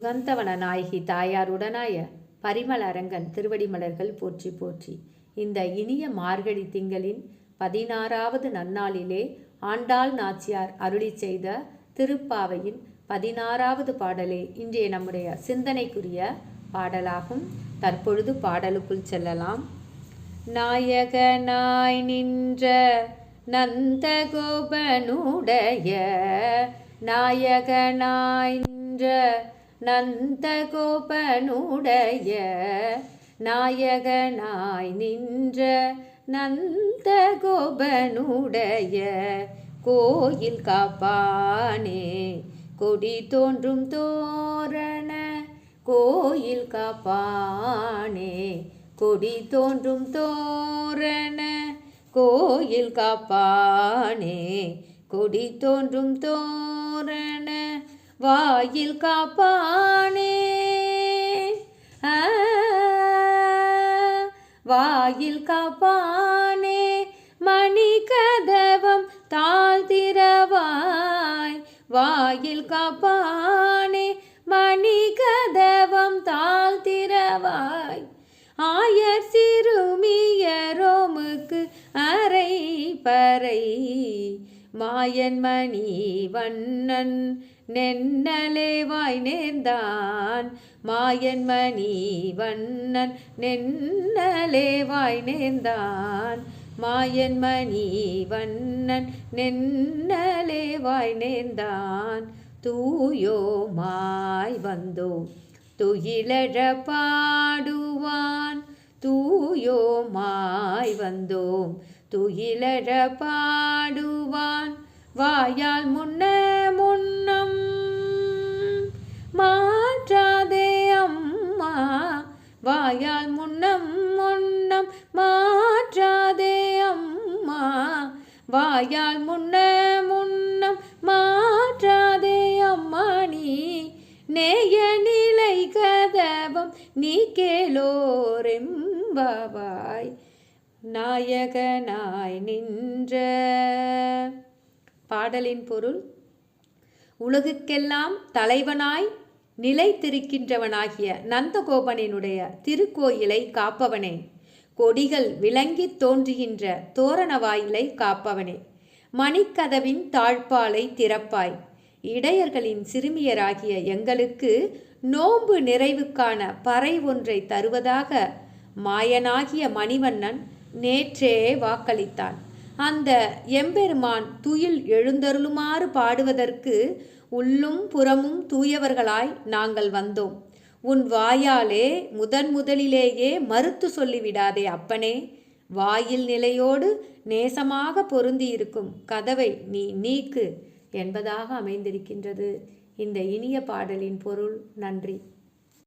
சுகந்தவன நாயகி தாயாருடனாய பரிமள அரங்கன் திருவடிமலர்கள் போற்றி போற்றி. இந்த இனிய மார்கழி திங்களின் பதினாறாவது நன்னாளிலே ஆண்டாள் நாச்சியார் அருளி செய்த திருப்பாவையின் பதினாறாவது பாடலே இன்றைய நம்முடைய சிந்தனைக்குரிய பாடலாகும். தற்பொழுது பாடலுக்குள் செல்லலாம். நாயகனாய் நின்ற நந்தகோபனுடைய நாயகனாய் நின்ற நந்தகோபனுடைய நாயகனாய் நின்ற நந்தகோபனுடைய கோயில் காப்பானே. கொடி தோன்றும் தோரண கோயில் காப்பானே. கொடி தோன்றும் தோரண கோயில் காப்பானே. கொடி தோன்றும் தோரண வாயில் காப்பானே. வாயில் காப்பானே. மணி கதவம் தாழ்த்திரவாய் வாயில் காப்பா மாயன்மணி வண்ணன் நென்னலே வாய் நேர்ந்தான். மாயன்மணி வண்ணன் நென்னலே வாய் நேர்ந்தான். மாயன்மணி வண்ணன் நென்னலே வாய் நேர்ந்தான். தூயோ மாய் வந்தோ துயிலழ பாடுவான். தூயோ மாய் வந்தோம் துயிலழ பாடுவான். வாயால் முன்ன முன்னம் மாற்றாதே அம்மா. வாயால் முன்னம் முன்னம் மாற்றாதே அம்மா. வாயால் முன்ன முன்னம் மாற்றாதே அம்மா நீ. நேய நிலை கதவம் நீ கேளோரெம்பாவாய் நாயகனாய் நின்ற. பாடலின் பொருள் உலகுக்கெல்லாம் தலைவனாய் நிலைத்திருக்கின்றவனாகிய நந்தகோபனினுடைய திருக்கோயிலை காப்பவனே. கொடிகள் விளங்கி தோன்றுகின்ற தோரண வாயிலை காப்பவனே. மணிக்கதவின் தாழ்பாலை திறப்பாய். இடையர்களின் சிறுமியராகிய எங்களுக்கு நோன்பு நிறைவுக்கான பறை ஒன்றை தருவதாக மாயனாகிய மணிவண்ணன் நேற்றே வாக்களித்தான். அந்த எம்பெருமான் துயில் எழுந்தருளுமாறு பாடுவதற்கு உள்ளும் புறமும் தூயவர்களாய் நாங்கள் வந்தோம். உன் வாயாலே முதன் முதலிலேயே மறுத்து சொல்லிவிடாதே அப்பனே. வாயில் நிலையோடு நேசமாக பொருந்தியிருக்கும் கதவை நீ நீக்கு என்பதாக அமைந்திருக்கின்றது. இந்த இனிய பாடலின் பொருள் நன்றி.